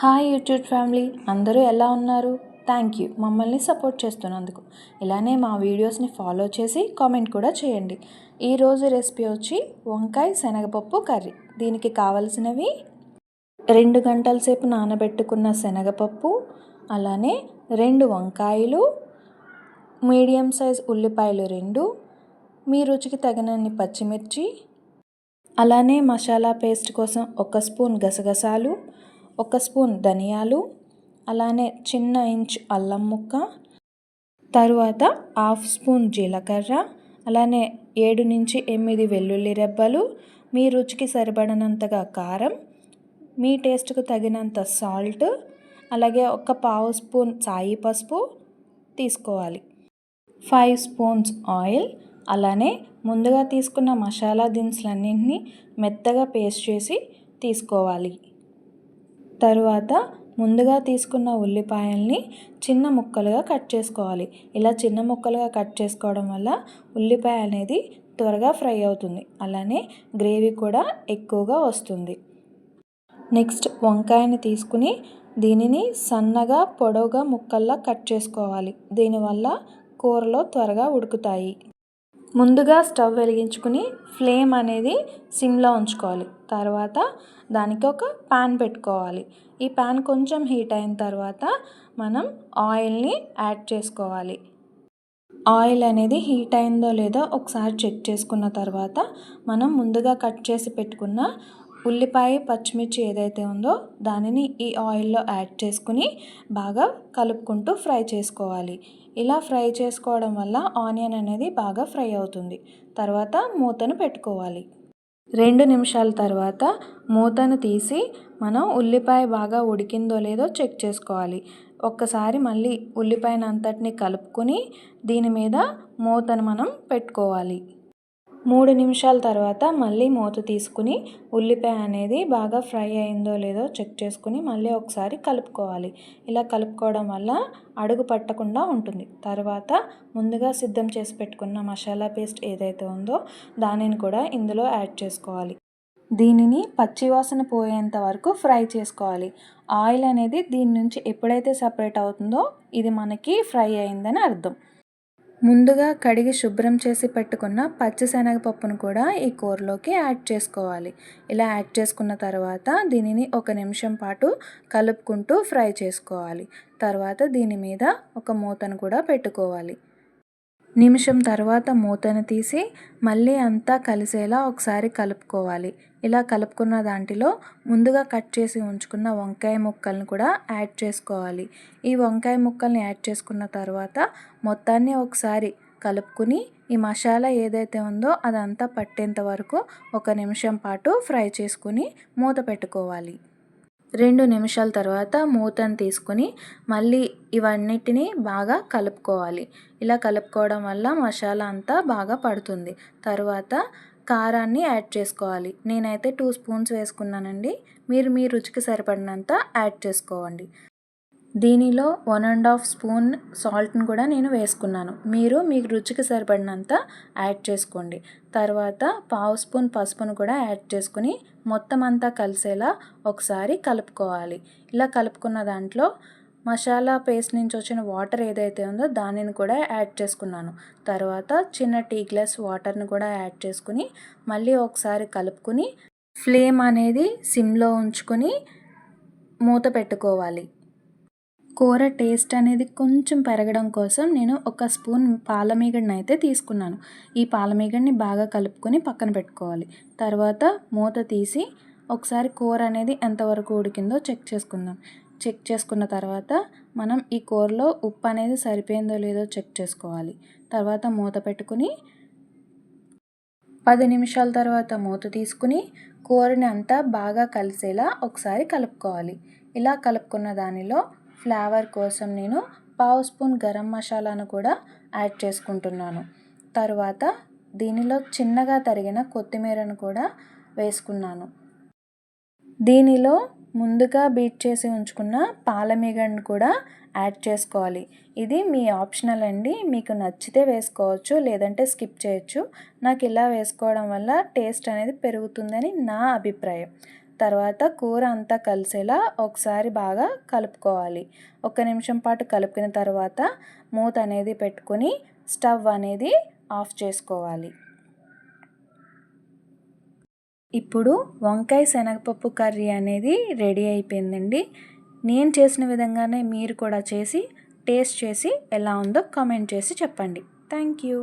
Hi YouTube family అందరూ ఎలా ఉన్నారు? Thank you. మమ్మల్ని సపోర్ట్ చేస్తున్నందుకు. ఇలానే మా వీడియోస్ని ఫాలో చేసి కామెంట్ కూడా చేయండి. ఈరోజు రెసిపీ వచ్చి వంకాయ శనగపప్పు కర్రీ. దీనికి కావలసినవి రెండు గంటల సేపు నానబెట్టుకున్న శనగపప్పు అలానే రెండు వంకాయలు మీడియం సైజ్ ఉల్లిపాయలు రెండు మీ రుచికి తగినన్ని పచ్చిమిర్చి అలానే మసాలా పేస్ట్ కోసం ఒక స్పూన్ గసగసాలు ఒక స్పూన్ ధనియాలు అలానే చిన్న ఇంచ్ అల్లం ముక్క తరువాత హాఫ్ స్పూన్ జీలకర్ర అలానే ఏడు నుంచి ఎనిమిది వెల్లుల్లి రెబ్బలు మీ రుచికి సరిపడినంతగా కారం మీ టేస్ట్కు తగినంత సాల్ట్ అలాగే ఒక పావు స్పూన్ సాయి పసుపు తీసుకోవాలి. ఫైవ్ స్పూన్స్ ఆయిల్ అలానే ముందుగా తీసుకున్న మసాలా దినుసులన్నింటినీ మెత్తగా పేస్ట్ చేసి తీసుకోవాలి. తరువాత ముందుగా తీసుకున్న ఉల్లిపాయల్ని చిన్న ముక్కలుగా కట్ చేసుకోవాలి. ఇలా చిన్న ముక్కలుగా కట్ చేసుకోవడం వల్ల ఉల్లిపాయ అనేది త్వరగా ఫ్రై అవుతుంది. అలానే గ్రేవీ కూడా ఎక్కువగా వస్తుంది. నెక్స్ట్ వంకాయని తీసుకుని దీనిని సన్నగా పొడవుగా ముక్కల్లా కట్ చేసుకోవాలి. దీనివల్ల కూరలో త్వరగా ఉడుకుతాయి. ముందుగా స్టవ్ వెలిగించుకుని ఫ్లేమ్ అనేది సిమ్లో ఉంచుకోవాలి. తర్వాత దానికి ఒక ప్యాన్ పెట్టుకోవాలి. ఈ ప్యాన్ కొంచెం హీట్ అయిన తర్వాత మనం ఆయిల్ని యాడ్ చేసుకోవాలి. ఆయిల్ అనేది హీట్ అయిందో లేదో ఒకసారి చెక్ చేసుకున్న తర్వాత మనం ముందుగా కట్ చేసి పెట్టుకున్న ఉల్లిపాయ పచ్చిమిర్చి ఏదైతే ఉందో దానిని ఈ ఆయిల్లో యాడ్ చేసుకుని బాగా కలుపుకుంటూ ఫ్రై చేసుకోవాలి. ఇలా ఫ్రై చేసుకోవడం వల్ల ఆనియన్ అనేది బాగా ఫ్రై అవుతుంది. తర్వాత మూతను పెట్టుకోవాలి. రెండు నిమిషాల తర్వాత మూతను తీసి మనం ఉల్లిపాయ బాగా ఉడికిందో లేదో చెక్ చేసుకోవాలి. ఒక్కసారి మళ్ళీ ఉల్లిపాయనంతటిని కలుపుకొని దీని మీద మూతను మనం పెట్టుకోవాలి. మూడు నిమిషాల తర్వాత మళ్ళీ మూత తీసుకుని ఉల్లిపాయ అనేది బాగా ఫ్రై అయిందో లేదో చెక్ చేసుకుని మళ్ళీ ఒకసారి కలుపుకోవాలి. ఇలా కలుపుకోవడం వల్ల అడుగు పట్టకుండా ఉంటుంది. తర్వాత ముందుగా సిద్ధం చేసి పెట్టుకున్న మసాలా పేస్ట్ ఏదైతే ఉందో దానిని కూడా ఇందులో యాడ్ చేసుకోవాలి. దీనిని పచ్చివాసన పోయేంత వరకు ఫ్రై చేసుకోవాలి. ఆయిల్ అనేది దీని నుంచి ఎప్పుడైతే సపరేట్ అవుతుందో ఇది మనకి ఫ్రై అయిందని అర్థం. ముందుగా కడిగి శుభ్రం చేసి పెట్టుకున్న పచ్చిశనగపప్పును కూడా ఈ కూరలోకి యాడ్ చేసుకోవాలి. ఇలా యాడ్ చేసుకున్న తర్వాత దీనిని ఒక నిమిషం పాటు కలుపుకుంటూ ఫ్రై చేసుకోవాలి. తర్వాత దీని మీద ఒక మూతను కూడా పెట్టుకోవాలి. నిమిషం తర్వాత మూతను తీసి మళ్ళీ అంతా కలిసేలా ఒకసారి కలుపుకోవాలి. ఇలా కలుపుకున్న దాంట్లో ముందుగా కట్ చేసి ఉంచుకున్న వంకాయ ముక్కల్ని కూడా యాడ్ చేసుకోవాలి. ఈ వంకాయ ముక్కల్ని యాడ్ చేసుకున్న తర్వాత మొత్తాన్ని ఒకసారి కలుపుకుని ఈ మసాలా ఏదైతే ఉందో అదంతా పట్టేంత వరకు ఒక నిమిషం పాటు ఫ్రై చేసుకుని మూత పెట్టుకోవాలి. రెండు నిమిషాల తర్వాత మూతను తీసుకుని మళ్ళీ ఇవన్నిటిని బాగా కలుపుకోవాలి. ఇలా కలుపుకోవడం వల్ల మసాలా అంతా బాగా పడుతుంది. తర్వాత కారాన్ని యాడ్ చేసుకోవాలి. నేనైతే టూ స్పూన్స్ వేసుకున్నానండి. మీరు మీ రుచికి సరిపడినంత యాడ్ చేసుకోండి. దీనిలో వన్ అండ్ హాఫ్ స్పూన్ సాల్ట్ని కూడా నేను వేసుకున్నాను. మీరు మీ రుచికి సరిపడినంత యాడ్ చేసుకోండి. తర్వాత పావు స్పూన్ పసుపును కూడా యాడ్ చేసుకుని మొత్తం అంతా కలిసేలా ఒకసారి కలుపుకోవాలి. ఇలా కలుపుకున్న దాంట్లో మసాలా పేస్ట్ నుంచి వచ్చిన వాటర్ ఏదైతే ఉందో దానిని కూడా యాడ్ చేసుకున్నాను. తర్వాత చిన్న టీ గ్లాస్ వాటర్ని కూడా యాడ్ చేసుకుని మళ్ళీ ఒకసారి కలుపుకుని ఫ్లేమ్ అనేది సిమ్లో ఉంచుకొని మూత పెట్టుకోవాలి. కూర టేస్ట్ అనేది కొంచెం పెరగడం కోసం నేను ఒక స్పూన్ పాలమీగడిని అయితే తీసుకున్నాను. ఈ పాలమీగడిని బాగా కలుపుకొని పక్కన పెట్టుకోవాలి. తర్వాత మూత తీసి ఒకసారి కూర అనేది ఎంతవరకు ఉడికిందో చెక్ చేసుకుందాం. చెక్ చేసుకున్న తర్వాత మనం ఈ కూరలో ఉప్పు అనేది సరిపోయిందో లేదో చెక్ చేసుకోవాలి. తర్వాత మూత పెట్టుకుని పది నిమిషాల తర్వాత మూత తీసుకుని కూరని అంతా బాగా కలిసేలా ఒకసారి కలుపుకోవాలి. ఇలా కలుపుకున్న దానిలో ఫ్లేవర్ కోసం నేను పావు స్పూన్ గరం మసాలాను కూడా యాడ్ చేసుకుంటున్నాను. తర్వాత దీనిలో చిన్నగా తరిగిన కొత్తిమీరను కూడా వేసుకున్నాను. దీనిలో ముందుగా బీట్ చేసి ఉంచుకున్న పాలమీగడను కూడా యాడ్ చేసుకోవాలి. ఇది మీ ఆప్షనల్ అండి. మీకు నచ్చితే వేసుకోవచ్చు లేదంటే స్కిప్ చేయొచ్చు. నాకు ఇలా వేసుకోవడం వల్ల టేస్ట్ అనేది పెరుగుతుందని నా అభిప్రాయం. తర్వాత కూర అంతా కలిసేలా ఒకసారి బాగా కలుపుకోవాలి. ఒక నిమిషం పాటు కలిపిన తర్వాత మూత అనేది పెట్టుకొని స్టవ్ అనేది ఆఫ్ చేసుకోవాలి. ఇప్పుడు వంకాయ శనగపప్పు కర్రీ అనేది రెడీ అయిపోయిందండి. నేను చేసిన విధంగానే మీరు కూడా చేసి టేస్ట్ చేసి ఎలా ఉందో కామెంట్ చేసి చెప్పండి. Thank you.